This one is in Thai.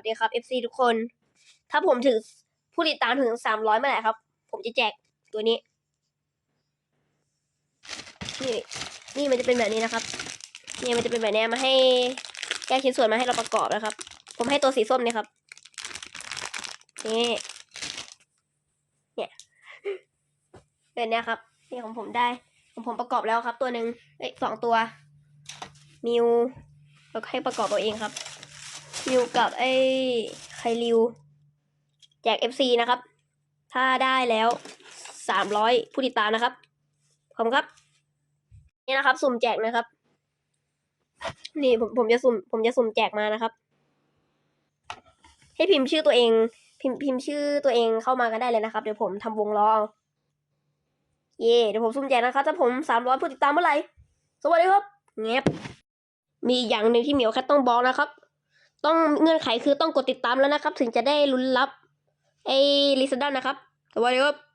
วัสดีครับ FC ทุกคน ถ้าผมถึงผู้ติดตามถึงสามร้อยเมื่อไหร่ครับ ผมจะแจกตัวนี้ นี่นี่มันจะเป็นแบบนี้นะครับนี่มันจะเป็นแบบนี้มาให้แยกชิ้นส่วนมาให้เราประกอบนะครับ ผมให้ตัวสีส้มเนี่ยครับ นี่ เนี่ยเป็นเนี้ยครับนี่ของผมได้ของผมประกอบแล้วครับ ตัวหนึ่งเอ้ยสองตัว มิวแล้วให้ประกอบเอาเองครับ มิวกับไอ้ไคริว แจก FC นะครับ ถ้าได้แล้วสามร้อยผู้ติดตามนะครับ ขอบคุณครับ นี่นะครับ สุ่มแจกนะครับ นี่ผมผมจะสุ่มผมจะสุ่มแจกมานะครับ ให้พิมพ์ชื่อตัวเอง พิมพ์พิมพ์ชื่อตัวเองเข้ามากันได้เลยนะครับ เดี๋ยวผมทำวงล้อเอาเย่เดี๋ยวผมสุ่มแจกนะครับ ถ้าผมสามร้อยผู้ติดตามเมื่อไหร่ สวัสดีครับเงียบมีอย่างหนึ่งที่เหมียวแค่ต้องบอกนะครับ ต้องเงื่อนไขคือต้องกดติดตามแล้วนะครับ ถึงจะได้ลุ้นรับไอ้ลิซดันนะครับสวัสดีครับ